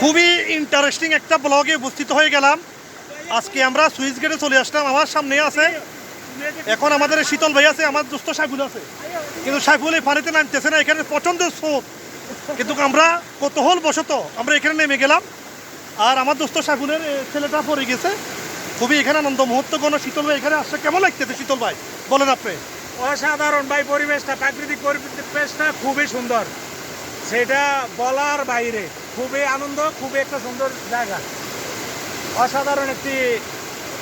খুবই ইন্টারেস্টিং একটা ব্লগে উপস্থিত হয়ে গেলাম। আজকে আমরা সুইচ গেটে চলে আসলাম, আমার সামনে আছে। এখন আমাদের শীতল ভাই আছে, আমার দোস্ত সাইফুল আছে। কিন্তু সাইফুল এই পানিতে নামতেছে না, এখানে প্রচণ্ড স্রোত। কিন্তু আমরা কতহল বশত আমরা এখানে নেমে গেলাম। আর আমার দোস্ত সাইফুলের ছেলেটা পড়ে গেছে। খুবই এখানে আনন্দ মুহূর্ত কোনো শীতল ভাই এখানে আসছে, কেমন লাগতেছে শীতল ভাই? বলেন আপনি। অসাধারণ ভাই, পরিবেশটা, প্রাকৃতিক পরিবেশটা খুবই সুন্দর। সেটা বলার বাইরে। খুবই আনন্দ, খুবই একটা সুন্দর জায়গা। অসাধারণ একটি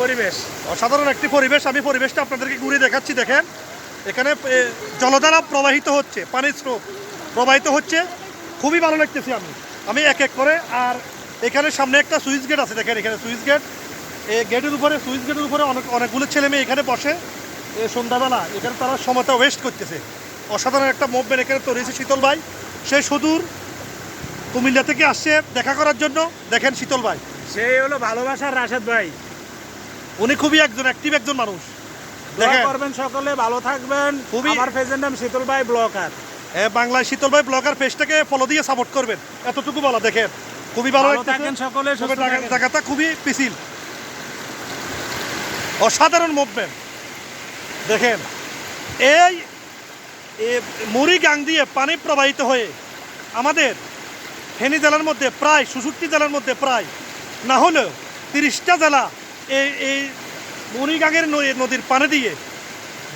পরিবেশ। অসাধারণ একটি পরিবেশ। আমি পরিবেশটা আপনাদেরকে ঘুরে দেখাচ্ছি, দেখেন। এখানে জলধারা প্রবাহিত হচ্ছে, পানির স্রোত প্রবাহিত হচ্ছে। খুবই ভালো লাগতেছি আমি। আমি এক এক করে, আর এখানে সামনে একটা সুইচ গেট আছে, দেখেন এখানে সুইচ গেট। এই গেটের উপরে, সুইচ গেটের উপরে অনেক, অনেকগুলো ছেলে মেয়ে এখানে বসে। সন্ধ্যাবেলা, এখানে তারা সময়টা ওয়েস্ট করতেছে। অসাধারণ একটা মুভমেন্ট এখানে তৈরি হয়েছে শীতল ভাই। সে সুদূর কুমিল্লা থেকে আসছে দেখা করার জন্য। দেখেন শীতল ভাই। সে হলো ভালোবাসার রাশেদ ভাই। উনি খুবই একজন অ্যাক্টিভ একজন মানুষ। দেখেন। করবেন সকলে ভালো থাকবেন। খুবই- আমার পেজের নাম শীতল ভাই ব্লকার। এ, বাংলায় শীতল ভাই ব্লগার পেজটাকে ফলো দিয়ে সাপোর্ট করবেন। এতটুকু বলা দেখেন। খুবই ভালো থাকেন সকলে। জায়গাটা খুবই পিছিল। অসাধারণ মুভমেন্ট দেখেন। এই মুড়ি গাং দিয়ে পানি প্রবাহিত হয়ে আমাদের ফেনী জেলার মধ্যে প্রায় সুষুট্টি জেলার মধ্যে প্রায়, না হলেও তিরিশটা জেলা এই এই মুড়িগাঙের নদীর পানি দিয়ে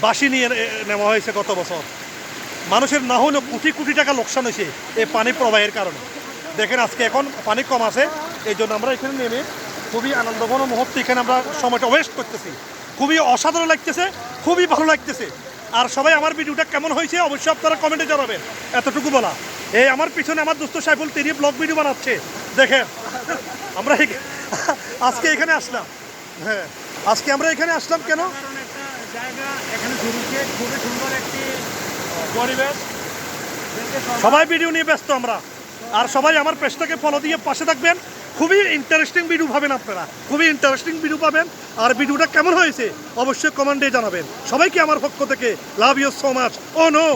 বাসি নিয়ে নেওয়া হয়েছে গত বছর। মানুষের না হলেও কোটি কোটি টাকা লোকসান হয়েছে এই পানি প্রবাহের কারণে। দেখেন আজকে এখন পানি কম আছে, এই জন্য আমরা এখানে নেমে খুবই আনন্দঘন মুহূর্তে এখানে আমরা সময়টা ওয়েস্ট করতেছি। খুবই অসাধারণ লাগতেছে, খুবই ভালো লাগতেছে। আর সবাই আমার ভিডিওটা কেমন হয়েছে অবশ্যই আপনারা কমেন্টে জানাবেন। এতটুকু বলা। এই আমার পিছনে আমার দোস্ত সাইফুল তিনি ব্লগ ভিডিও বানাচ্ছে। দেখেন আমরা আজকে এখানে আসলাম। হ্যাঁ আজকে আমরা এখানে আসলাম কেন? সবাই ভিডিও নিয়ে ব্যস্ত আমরা। আর সবাই আমার পেজটাকে ফলো দিয়ে পাশে থাকবেন। খুবই ইন্টারেস্টিং ভিডিও পাবেন আপনারা। খুবই ইন্টারেস্টিং ভিডিও পাবেন। আর ভিডিওটা কেমন হয়েছে অবশ্যই কমেন্টে জানাবেন। সবাইকে আমার পক্ষ থেকে লাভ ইউ সো মাচ ও নো